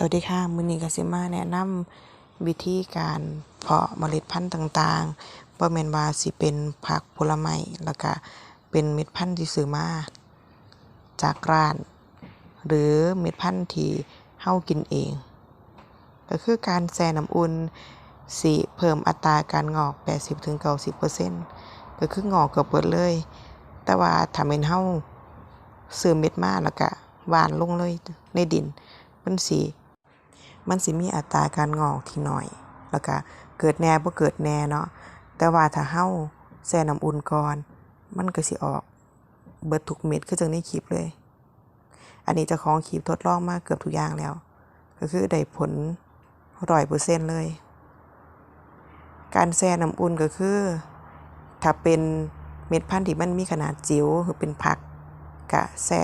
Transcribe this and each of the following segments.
สวัสดีค่ะมือนี้ก็สิมาแนะนำวิธีการเพาะเมล็ดพันธุ์ต่างๆบ่แม่นว่าสิเป็นผักผลไม้แล้วก็เป็นเม็ดพันธุ์ที่ซื้อมาจากร้าน หรือเม็ดพันธุ์ที่เฮากินเอง ก็คือการแช่น้ำอุ่นสิเพิ่มอัตราการงอก 80-90%ก็คืองอกเกือบเบิดเลย แต่ว่าถ้าแม่นเฮาซื้อเม็ดมาแล้วก็หวานลงเลยในดินมันสิ มันสิมีอัตราการงอกที่น้อย แล้วก็เกิดแหน่บ่เกิดแหน่เนาะ แต่ว่าถ้าเฮาแช่น้ำอุ่นก่อน มันก็สิออก เบิดทุกเม็ดคือจั่งในคลิปเลย อันนี้จ้าของคลิปทดลองมาเกือบทุกอย่างแล้ว ก็คือได้ผล100%เปอร์เซนเลย การแช่น้ำอุ่นก็คือ ถ้าเป็นเม็ดพันธุ์ที่มันมีขนาดจิ๋วหรือเป็นผักก็แช่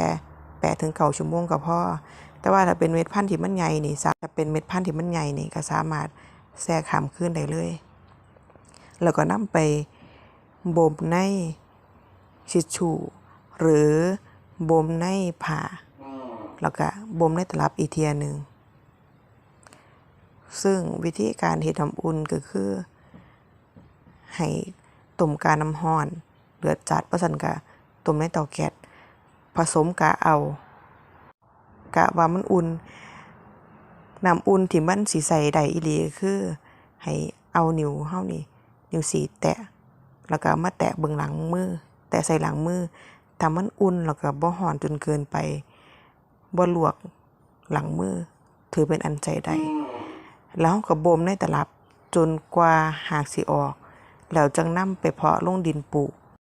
8-9ชั่วโมงก็พอ แต่ว่าถ้าเป็นเม็ดพันธุ์ที่มันใหญ่นี่สาถ้าเป็นเม็ดพันธุ์ที่มันใหญ่นี่ก็สามารถแช่ข้ามคืนได้เลย แล้วก็นำไปบ่มในทิชชู่หรือบ่มในผ้าแล้วก็บ่มในตลับอีเทียหนึ่ง ซึ่งวิธีการเฮ็ดน้ำอุ่นก็คือ ให้ต้มกาน้ำร้อนเดือดจัดบ่ซั้นก็ต้มในเตาแก๊สผสมกะเอา กะว่ามันอุ่นน้ำอุ่นที่มันสิใช้ได้อีหลีคือ ให้เอานิ้วเรานี่ นิ้วสีแตะ แล้วก็มาแตะเบิ่งหลังมือ แตะใส่หลังมือถ้ามันอุ่นแล้วก็บ่ร้อนจนเกินไปบ่ลวกหลังมือ ถือเป็นอันใช้ได้แล้วก็บบ่มในตลับจนกว่าหากสิออก แล้วจังนำไปเพาะลงดินปลูก